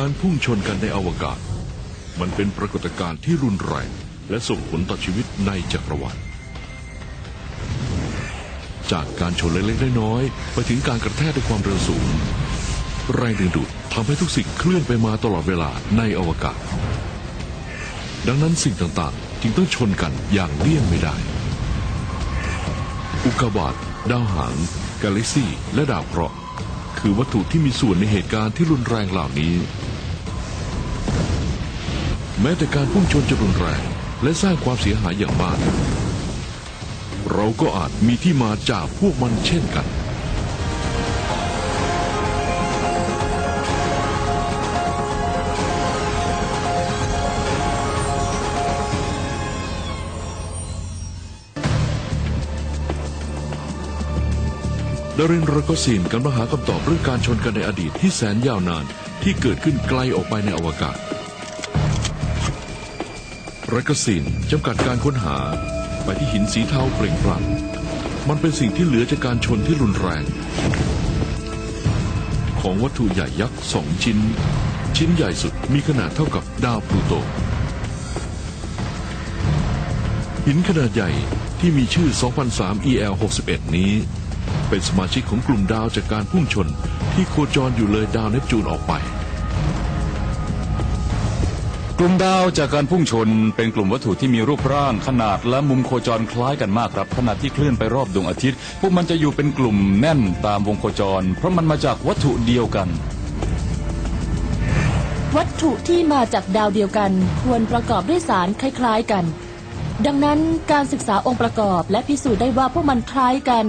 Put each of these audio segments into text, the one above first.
การพุ่งชนกันในอวกาศ มันเป็นปรากฏการณ์ที่รุนแรงและส่งผลต่อชีวิตในจักรวาลจากการชนเล็กๆน้อยๆไปถึงการกระแทกด้วยความเร็วสูง แรงดึงดูดทำให้ทุกสิ่งเคลื่อนไปมาตลอดเวลาในอวกาศ ดังนั้นสิ่งต่างๆ จึงต้องชนกันอย่างเลี่ยงไม่ได้ อุกกาบาตดาวหาง กาแล็กซี่ และดาวเคราะห์คือวัตถุที่มีส่วนในเหตุการณ์ที่รุนแรงเหล่านี้ แม้แต่การพุ่งชนจะรุนแรงและสร้างความเสียหายอย่างมาก เราก็อาจมีที่มาจากพวกมันเช่นกัน ดารินรากอซินกำลังหาคำตอบเรื่องการชนกันในอดีตที่แสนยาวนานที่เกิดขึ้นไกลออกไปในอวกาศ รกอซินจำกัดการค้นหา ไปที่หินสีเทาเปล่งปลั่งมันเป็นสิ่งที่เหลือจากการชนที่รุนแรง ของวัตถุใหญ่ยักษ์สองชิ้น ชิ้นใหญ่สุดมีขนาดเท่ากับดาวพลูโต หินขนาดใหญ่ที่มีชื่อ 2003 EL 61 นี้ เป็นสมาชิกของกลุ่มดาวจากการพุ่งชนที่โคจรอยู่เลยดาวเนปจูนออกไป ลุ่มดาวจากการพุ่งชนเป็นกลุ่มวัตถุที่มีรูปร่างขนาดและมุมโคจรคล้ายกันมากครับขณะที่เคลื่อนไปรอบดวงอาทิตย์ พวกมันจะอยู่เป็นกลุ่มแน่นตามวงโคจร เพราะมันมาจากวัตถุเดียวกัน วัตถุที่มาจากดาวเดียวกัน ควรประกอบด้วยสารคล้าย ๆกัน ดังนั้นการศึกษาองค์ประกอบและพิสูจน์ได้ว่าพวกมันคล้ายกัน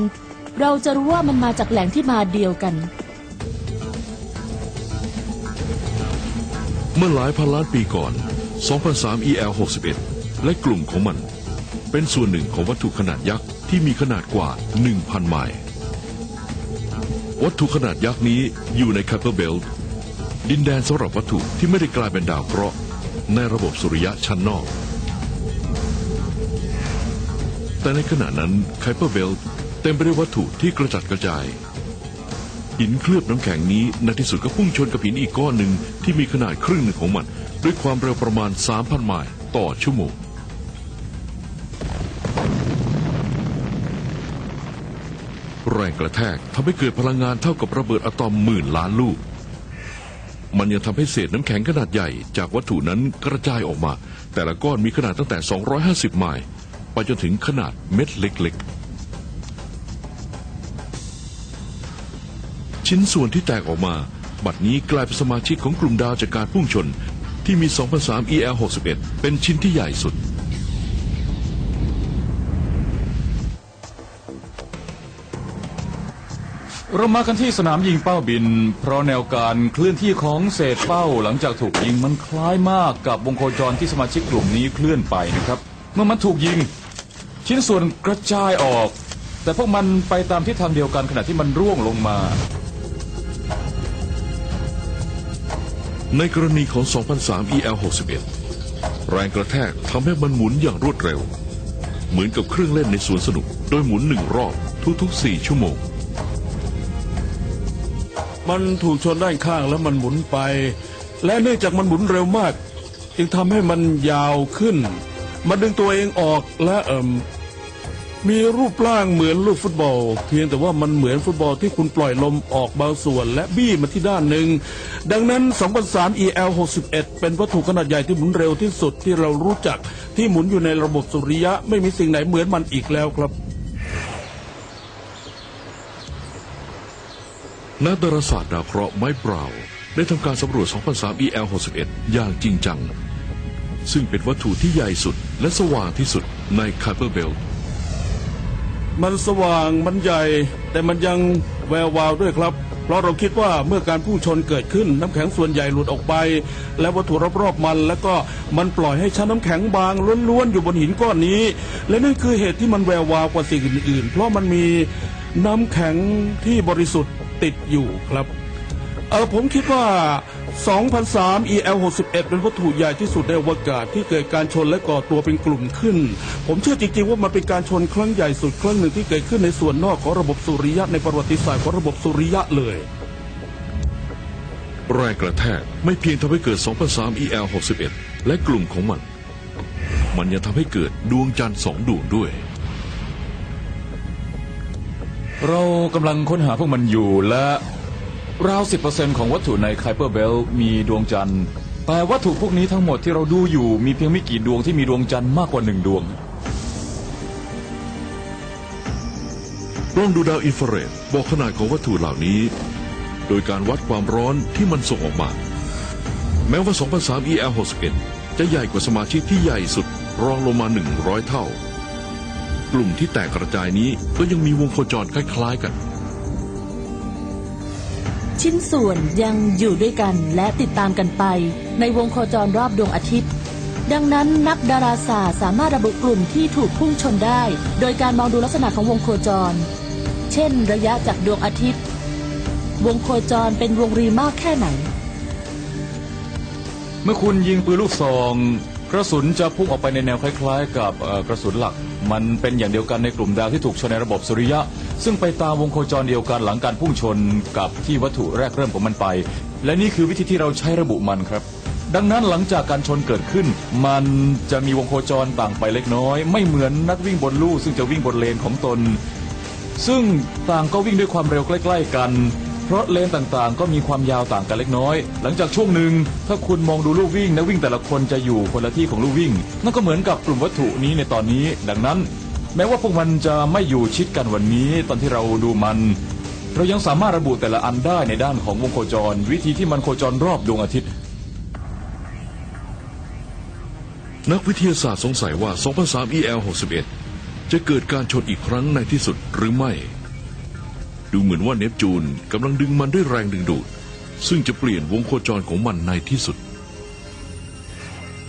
เราจะรู้ว่ามันมาจากแหล่งที่มาเดียวกัน เมื่อหลายพันล้านปีก่อน 2003 EL 61 และกลุ่มของมัน เป็นส่วนหนึ่งของวัตถุขนาดยักษ์ที่มีขนาดกว่า 1,000 ไมล์วัตถุขนาดยักษ์นี้อยู่ใน Kuiper Belt ดินแดนสำหรับวัตถุที่ไม่ได้กลายเป็นดาวเคราะห์ในระบบสุริยะชั้นนอก แต่ในขณะนั้น Kuiper Belt เต็มไปด้วยวัตถุที่กระจัดกระจาย หินเคลือบน้ำแข็งนี้ในที่สุดก็พุ่งชนกับหินอีกก้อนหนึ่งที่มีขนาดครึ่งหนึ่งของมัน ด้วยความเร็วประมาณ 3,000ไมล์ต่อชั่วโมง แรงกระแทกทำให้เกิดพลังงานเท่ากับระเบิดอะตอมหมื่นล้านลูก มันยังทำให้เศษน้ำแข็งขนาดใหญ่จากวัตถุนั้นกระจายออกมา แต่ละก้อนมีขนาดตั้งแต่ 250 ไมล์ไปจนถึงขนาดเม็ดเล็กๆ ชิ้นส่วนที่แตกออกมา บัดนี้กลายเป็นสมาชิกของกลุ่มดาวจากการพุ่งชน ที่มี 2003 EL 61 เป็นชิ้นที่ใหญ่สุด เรามากันที่สนามยิงเป้าบิน เพราะแนวการเคลื่อนที่ของเศษเป้าหลังจากถูกยิงมันคล้ายมากกับวงโคจรที่สมาชิกกลุ่มนี้เคลื่อนไปนะครับ เมื่อมันถูกยิง ชิ้นส่วนกระจายออก แต่พวกมันไปตามทิศทางเดียวกันขณะที่มันร่วงลงมา ในกรณีของ 2003 EL 61 แรงกระแทกทำให้มันหมุนอย่างรวดเร็ว เหมือนกับเครื่องเล่นในสวนสนุก โดยหมุนหนึ่งรอบทุกๆ 4 ชั่วโมง มันถูกชนด้านข้างแล้วมันหมุนไป และเนื่องจากมันหมุนเร็วมาก จึงทำให้มันยาวขึ้น มันดึงตัวเองออกและเอ่ม มีรูปร่างเหมือนลูกฟุตบอล เพียงแต่ว่ามันเหมือนฟุตบอลที่คุณปล่อยลมออกบางส่วน และบี้มาที่ด้านหนึ่ง ดังนั้น2003 EL 61เป็นวัตถุขนาดใหญ่ที่หมุนเร็วที่สุดที่เรารู้จักที่หมุนอยู่ในระบบสุริยะไม่มีสิ่งไหนเหมือนมันอีกแล้วครับนักดาราศาสตร์ดาวเคราะห์ไมค์บราได้ทำการสำรวจ 2003 EL 61อย่างจริงจัง ซึ่งเป็นวัตถุที่ใหญ่สุดและสว่างที่สุดใน Kuiper Belt มันสว่างมันใหญ่ แต่มันยังแวววาวด้วยครับ เพราะเราคิดว่าเมื่อการพุ่งชนเกิดขึ้นน้ำแข็งส่วนใหญ่หลุดออกไป และวัตถุรอบๆมันแล้วก็มันปล่อยให้ชั้นน้ำแข็งบางล้วนๆอยู่บนหินก้อนนี้ และนั่นคือเหตุที่มันแวววาวกว่าสิ่งอื่นๆ เพราะมันมีน้ำแข็งที่บริสุทธิ์ติดอยู่ครับ เออผมคิดว่า 2003 EL 61เป็นวัตถุใหญ่ที่สุดในอวกาศที่เกิดการชนและก่อตัวเป็นกลุ่มขึ้น ผมเชื่อจริงๆว่ามันเป็นการชนครั้งใหญ่สุดครั้งหนึ่งที่เกิดขึ้นในส่วนนอกของระบบสุริยะในประวัติศาสตร์ของระบบสุริยะเลย แรงกระแทกไม่เพียงทำให้เกิด 2003 EL61 และกลุ่มของมัน มันยังทำให้เกิดดวงจันทร์สองดวงด้วย เรากำลังค้นหาพวกมันอยู่และ ราว 10%ของวัตถุในไคเปอร์เบลมีดวงจันทร์ แต่วัตถุพวกนี้ทั้งหมดที่เราดูอยู่มีเพียงไม่กี่ดวงที่มีดวงจันทร์มากกว่าหนึ่งดวง กล้องดูดาวอินฟราเรดบอกขนาดของวัตถุเหล่านี้ โดยการวัดความร้อนที่มันส่งออกมา แม้ว่า2003 EL61 จะใหญ่กว่าสมาชิกที่ใหญ่สุดรองลงมา 100 เท่า กลุ่มที่แตกกระจายนี้ก็ยังมีวงโคจรคล้าย ๆ กัน ชิ้นส่วนยังอยู่ด้วยกันและติดตามกันไป ในวงโคจรรอบดวงอาทิตย์ ดังนั้นนักดาราศาสตร์สามารถระบุกลุ่มที่ถูกพุ่งชนได้ โดยการมองดูลักษณะของวงโคจร เช่น ระยะจากดวงอาทิตย์ วงโคจรเป็นวงรีมากแค่ไหน เมื่อคุณยิงปืนลูกซอง ระสุนจะพุ่งออกไปในแนวคล้าย ๆ กับเอ่อกระสุนหลัก มันเป็นอย่างเดียวกันในกลุ่มดาวที่ถูกชนในระบบสุริยะ ซึ่งไปตามวงโคจรเดียวกันหลังการพุ่งชนกับที่วัตถุแรกเริ่มของมันไป และนี่คือวิธีที่เราใช้ระบุมันครับ ดังนั้นหลังจากการชนเกิดขึ้น มันจะมีวงโคจรต่างไปเล็กน้อย ไม่เหมือนนักวิ่งบนลู่ซึ่งจะวิ่งบนเลนของตน ซึ่งต่างก็วิ่งด้วยความเร็วใกล้ ๆ กัน เพราะเลนต่างๆ ก็มีความยาวต่างกันเล็กน้อย หลังจากช่วงหนึ่งถ้าคุณมองดูลู่วิ่งนักวิ่งแต่ละคนจะอยู่คนละที่ของลู่วิ่ง นั่นก็เหมือนกับกลุ่มวัตถุนี้ในตอนนี้ ดังนั้น แม้ว่าพวกมันจะไม่อยู่ชิดกันวันนี้ ตอนที่เราดูมัน เรายังสามารถระบุแต่ละอันได้ในด้านของวงโคจร วิธีที่มันโคจรรอบดวงอาทิตย์ นักวิทยาศาสตร์สงสัยว่า 2003 EL61 จะเกิดการชนอีกครั้งในที่สุดหรือไม่ ดูเหมือนว่าเนปจูนกำลังดึงมันด้วยแรงดึงดูด ซึ่งจะเปลี่ยนวงโคจรของมันในที่สุด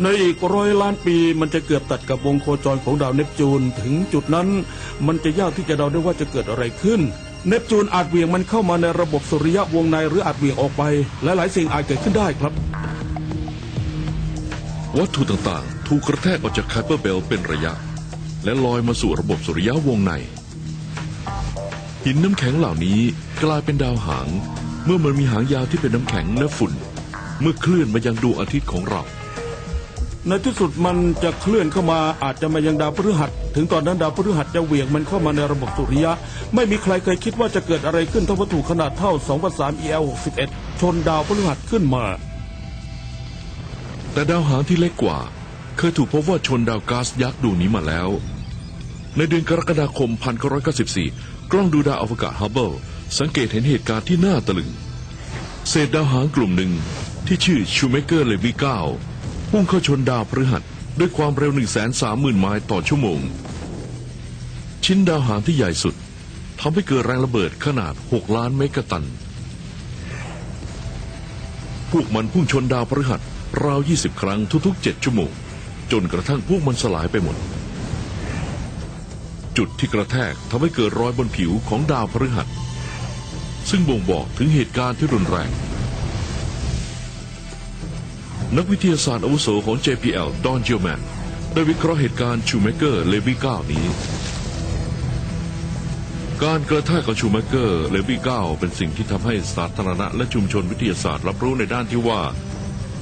ในอีกร้อยล้านปีมันจะเกือบตัดกับวงโคจรของดาวเนปจูน ถึงจุดนั้นมันจะยากที่จะเดาได้ว่าจะเกิดอะไรขึ้น เนปจูนอาจเหวี่ยงมันเข้ามาในระบบสุริยะวงในหรืออาจเหวี่ยงออกไปหลายๆสิ่งอาจเกิดขึ้นได้ครับ วัตถุต่างๆ ถูกกระแทกออกจากไคเปอร์เบลเป็นระยะ และลอยมาสู่ระบบสุริยะวงใน หินน้ำแข็งเหล่านี้กลายเป็นดาวหาง เมื่อมันมีหางยาวที่เป็นน้ำแข็งและฝุ่น เมื่อเคลื่อนมายังดวงอาทิตย์ของเรา ในที่สุดมันจะเคลื่อนเข้ามาอาจจะมายังดาวพฤหัส ถึงตอนนั้นดาวพฤหัสจะเหวี่ยงมันเข้ามาในระบบสุริยะ ไม่มีใครเคยคิดว่าจะเกิดอะไรขึ้นถ้าวัตถุขนาดเท่า2 3 EL 61ชนดาวพฤหัสขึ้นมา แต่ดาวหางที่เล็กกว่า เคยถูกพบว่าชนดาวก๊าซยักษ์ดวงนี้มาแล้ว ในเดือนกรกฎาคม 1994 กล้องดูดาวอวกาศฮับเบิลสังเกตเห็นเหตุการณ์ที่น่าตะลึง เศษดาวหางกลุ่มหนึ่งที่ชื่อชูเมเกอร์เลวีเก้าพุ่งเข้าชนดาวพฤหัสด้วยความเร็ว 130,000 ไมล์ต่อชั่วโมง ชิ้นดาวหางที่ใหญ่สุดทำให้เกิดแรงระเบิดขนาด 6 ล้านเมกะตัน พวกมันพุ่งชนดาวพฤหัสราว 20 ครั้งทุกๆ 7 ชั่วโมง จนกระทั่งพวกมันสลายไปหมด จุดที่กระแทกทำให้เกิดรอยบนผิวของดาวพฤหัส ซึ่งบ่งบอกถึงเหตุการณ์ที่รุนแรง นักวิทยาศาสตร์อาวุโสของ JPL ดอนเจลแมนได้วิเคราะห์เหตุการณ์ชูเมเกอร์เลวีก้านี้ การกระแทกของชูเมเกอร์เลวีก้าเป็นสิ่งที่ทำให้สาธารณะและชุมชนวิทยาศาสตร์รับรู้ในด้านที่ว่า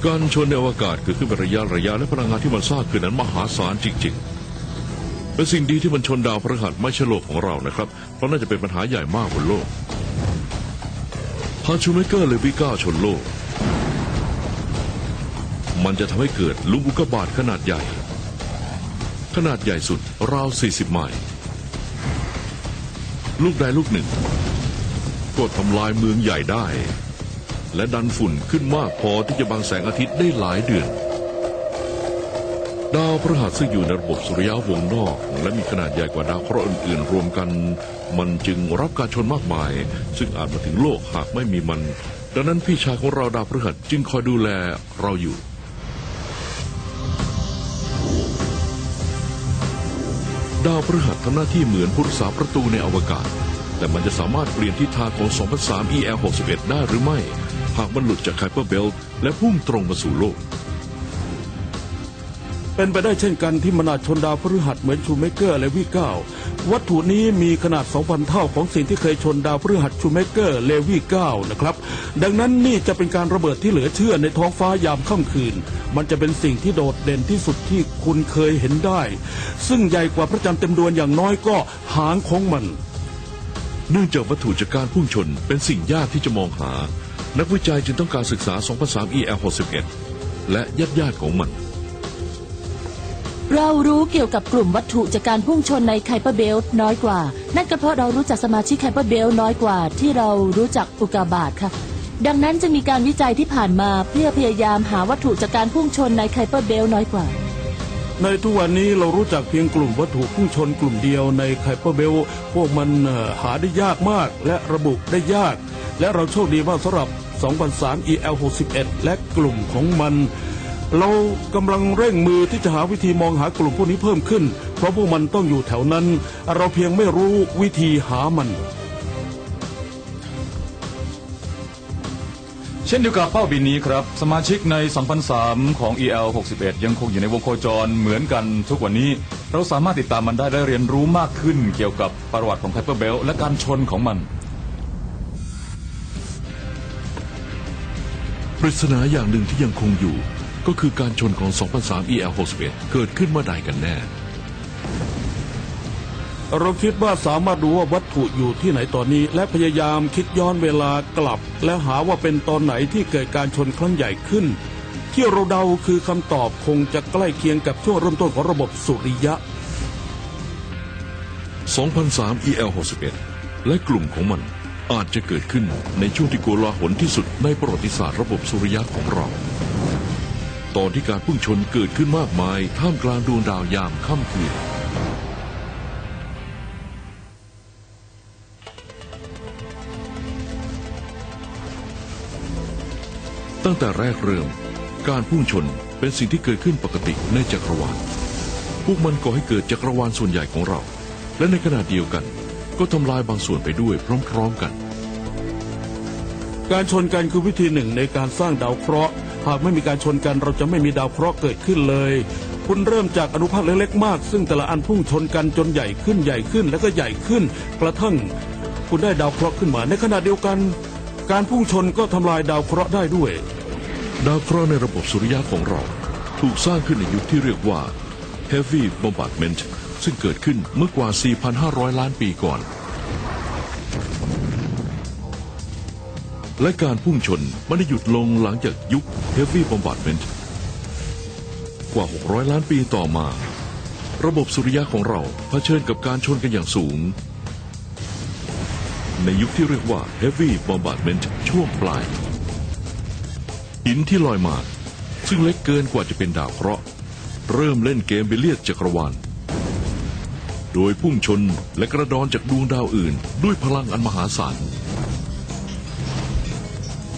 การชนในอวกาศเกิดขึ้นเป็นระยะระยะและพลังงานที่มันสร้างขึ้นนั้นมหาศาลจริงๆ เป็นสิ่งดีที่มันชนดาวพฤหัสไม่ใช่โลกของเรานะครับ เพราะน่าจะเป็นปัญหาใหญ่มากบนโลกหาชูเมเกอร์เลวีก้าชนโลก มันจะทำให้เกิดลูกอุกกาบาตขนาดใหญ่ ขนาดใหญ่สุดราว 40 ไมล์ลูกใดลูกหนึ่ง ก็ทำลายเมืองใหญ่ได้ และดันฝุ่นขึ้นมากพอที่จะบังแสงอาทิตย์ได้หลายเดือน ดาวพฤหัสซึ่งอยู่ในระบบสุริยะวงนอก และมีขนาดใหญ่กว่าดาวเคราะห์อื่นๆ รวมกัน มันจึงรับการชนมากมาย ซึ่งอาจมาถึงโลกหากไม่มีมัน ดังนั้นพี่ชายของเราดาวพฤหัสจึงคอยดูแลเราอยู่ดาวพฤหัสทำหน้าที่เหมือนผู้รักษาประตูในอวกาศ แต่มันจะสามารถเปลี่ยนทิศทางของ 2003 EL61 ได้หรือไม่ หากมันหลุดจากไคเปอร์เบลและพุ่งตรงมาสู่โลก เป็นไปได้เช่นกันที่มนาชนดาวพฤหัสเหมือนชูเมเกอร์และวีเก้าวัตถุนี้มีขนาด 2,000 เท่าของสิ่งที่เคยชนดาวพฤหัสชูเมเกอร์เลวีเก้านะครับ ดังนั้นนี่จะเป็นการระเบิดที่เหลือเชื่อในท้องฟ้ายามค่ำคืน มันจะเป็นสิ่งที่โดดเด่นที่สุดที่คุณเคยเห็นได้ ซึ่งใหญ่กว่าพระจันทร์เต็มดวงอย่างน้อยก็หางของมัน เนื่องจากวัตถุจากการพุ่งชนเป็นสิ่งยากที่จะมองหา นักวิจัยจึงต้องการศึกษา 2003 EL61 และญาติญาติๆของมัน เรารู้เกี่ยวกับกลุ่มวัตถุจากการพุ่งชนในไคเปอร์เบลต์น้อยกว่า นั่นก็เพราะเรารู้จักสมาชิกไคเปอร์เบลต์น้อยกว่า ที่เรารู้จักอุกกาบาตค่ะ ดังนั้นจะมีการวิจัยที่ผ่านมาเพื่อพยายามหาวัตถุจากการพุ่งชนในไคเปอร์เบลต์น้อยกว่า ในทุกวันนี้เรารู้จักเพียงกลุ่มวัตถุพุ่งชนกลุ่มเดียวในไคเปอร์เบลต์พวกมันเอ่อหาได้ยากมากและระบุได้ยาก และเราโชคดีมากสำหรับ2003 EL61 และกลุ่มของมัน เรากำลังเร่งมือที่จะหาวิธีมองหากลุ่มพวกนี้เพิ่มขึ้น เพราะพวกมันต้องอยู่แถวนั้น เราเพียงไม่รู้วิธีหามัน เช่นเดียวกับเป้าบินนี้ครับ สมาชิกใน 2003 ของ EL 61 ยังคงอยู่ในวงโคจรเหมือนกันทุกวันนี้ เราสามารถติดตามมันได้และเรียนรู้มากขึ้นเกี่ยวกับประวัติของไคเปอร์เบลและการชนของมันปริศนาอย่างหนึ่งที่ยังคงอยู่ ก็คือการชนของ 2003 EL61 เกิดขึ้นเมื่อใดกันแน่ เราคิดว่าสามารถดูว่าวัตถุอยู่ที่ไหนตอนนี้ และพยายามคิดย้อนเวลากลับ และหาว่าเป็นตอนไหนที่เกิดการชนครั้งใหญ่ขึ้น ที่เราเดาคือคำตอบคงจะใกล้เคียงกับช่วงเริ่มต้นของระบบสุริยะ 2003 EL61 และกลุ่มของมันอาจจะเกิดขึ้นในช่วงที่โกลาหลที่สุดในประวัติศาสตร์ระบบสุริยะของเรา ตอนที่การพุ่งชนเกิดขึ้นมากมาย ท่ามกลางดวงดาวยามค่ำคืนตั้งแต่แรกเริ่ม การพุ่งชนเป็นสิ่งที่เกิดขึ้นปกติในจักรวาล พวกมันก่อให้เกิดจักรวาลส่วนใหญ่ของเรา และในขณะเดียวกัน ก็ทำลายบางส่วนไปด้วยพร้อมๆกัน การชนกันคือวิธีหนึ่งในการสร้างดาวเคราะห์ หากไม่มีการชนกันเราจะไม่มีดาวเคราะห์เกิดขึ้นเลย คุณเริ่มจากอนุภาคเล็กๆมาก ซึ่งแต่ละอันพุ่งชนกันจนใหญ่ขึ้นใหญ่ขึ้นแล้วก็ใหญ่ขึ้น กระทั่ง คุณได้ดาวเคราะห์ขึ้นมา ในขณะเดียวกัน การพุ่งชนก็ทำลายดาวเคราะห์ได้ด้วย ดาวเคราะห์ในระบบสุริยะของเรา ถูกสร้างขึ้นในยุคที่เรียกว่า Heavy Bombardment ซึ่งเกิดขึ้นเมื่อกว่า 4,500 ล้านปีก่อน และการพุ่งชนไม่ได้หยุดลงหลังจากยุค Heavy Bombardment กว่า 600 ล้านปีต่อมา ระบบสุริยะของเราเผชิญกับการชนกันอย่างสูง ในยุคที่เรียกว่า Heavy Bombardment ช่วงปลายหินที่ลอยมา ซึ่งเล็กเกินกว่าจะเป็นดาวเคราะห์เริ่มเล่นเกมไปเลียดจักรวาลโดยพุ่งชนและกระดอนจากดวงดาวอื่นด้วยพลังอันมหาศาล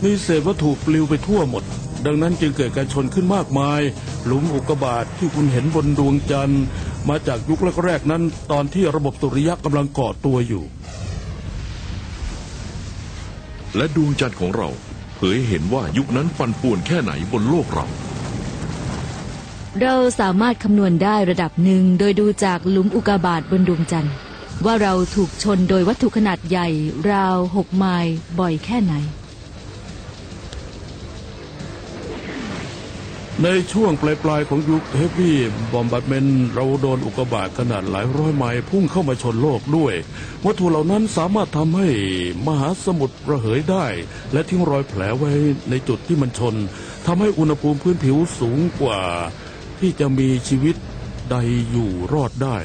มีเศษวัตถุปลิวไปทั่วหมด ดังนั้นจึงเกิดการชนขึ้นมากมาย หลุมอุกกาบาตที่คุณเห็นบนดวงจันทร์ มาจากยุคแรกๆนั้น ตอนที่ระบบสุริยะกำลังก่อตัวอยู่ และดวงจันทร์ของเราเผยให้เห็นว่ายุคนั้นปั่นป่วนแค่ไหนบนโลกเรา เราสามารถคำนวณได้ระดับหนึ่งโดยดูจากหลุมอุกกาบาตบนดวงจันทร์ ว่าเราถูกชนโดยวัตถุขนาดใหญ่ราวหกไมล์บ่อยแค่ไหน ในช่วงปลายๆของยุคเฮฟวี่บอมบัดเมนเราโดนอุกกาบาตขนาดหลายร้อยไมล์พุ่งเข้ามาชนโลกด้วย วัตถุเหล่านั้นสามารถทำให้มหาสมุทรระเหยได้ และทิ้งรอยแผลไว้ในจุดที่มันชนทำให้อุณหภูมิพื้นผิวสูงกว่า ที่จะมีชีวิตใดอยู่รอดได้